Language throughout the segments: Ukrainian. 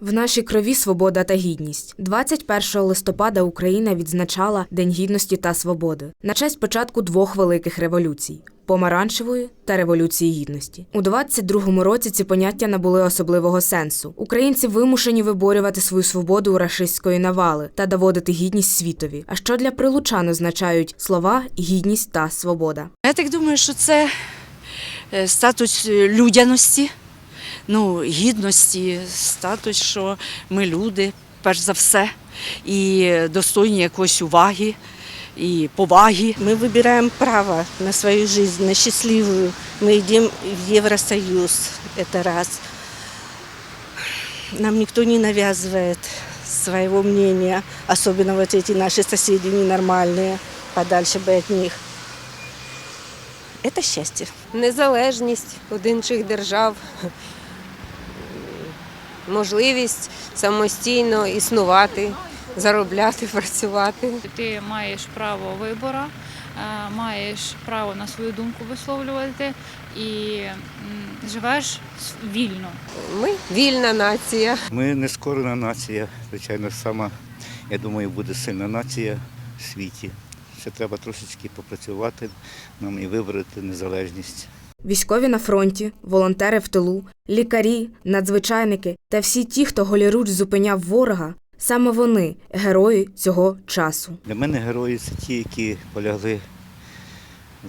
В нашій крові свобода та гідність. 21 листопада Україна відзначала День гідності та свободи на честь початку двох великих революцій помаранчевої та революції гідності. У 22-му році ці поняття набули особливого сенсу. Українці вимушені виборювати свою свободу у рашистської навали та доводити гідність світові. А що для прилучан означають слова гідність та свобода? Я так думаю, що це е, статус е, людяності, ну, гідності, статус, що ми люди, перш за все, і достойні якоїсь уваги і поваги. Мы выбираем право на свою жизнь, на счастливую. Мы идем в Евросоюз, это раз. Нам никто не навязывает своего мнения, особенно вот эти наши соседи ненормальные, подальше бы от них. Это счастье. незалежність від інших держав, можливість самостійно існувати, заробляти, працювати. Ти маєш право вибору, е, маєш право на свою думку висловлювати і живеш вільно. Ми вільна нація. Ми не скорена нація, звичайно, сама, я думаю, буде сильна нація в світі. Ще треба трошечки попрацювати нам і вибороти незалежність. Військові на фронті, волонтери в тилу, лікарі, надзвичайники та всі ті, хто голіруч зупиняв ворога, саме вони герої цього часу. Для мене герої це ті, які полягли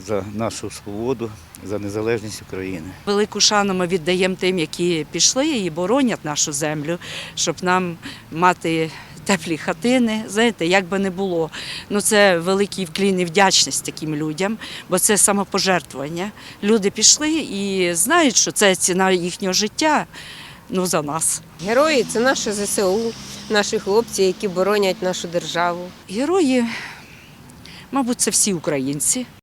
за нашу свободу, за незалежність України. Велику шану ми віддаємо тим, які пішли і боронять нашу землю, щоб нам мати теплі хатини. Знаєте, як би не було. Ну це великий вклін і вдячність таким людям, бо це самопожертвування. Люди пішли і знають, що це ціна їхнього життя. Ну за нас. Герої це наше ЗСУ, наші хлопці, які боронять нашу державу. Герої, мабуть, це всі українці.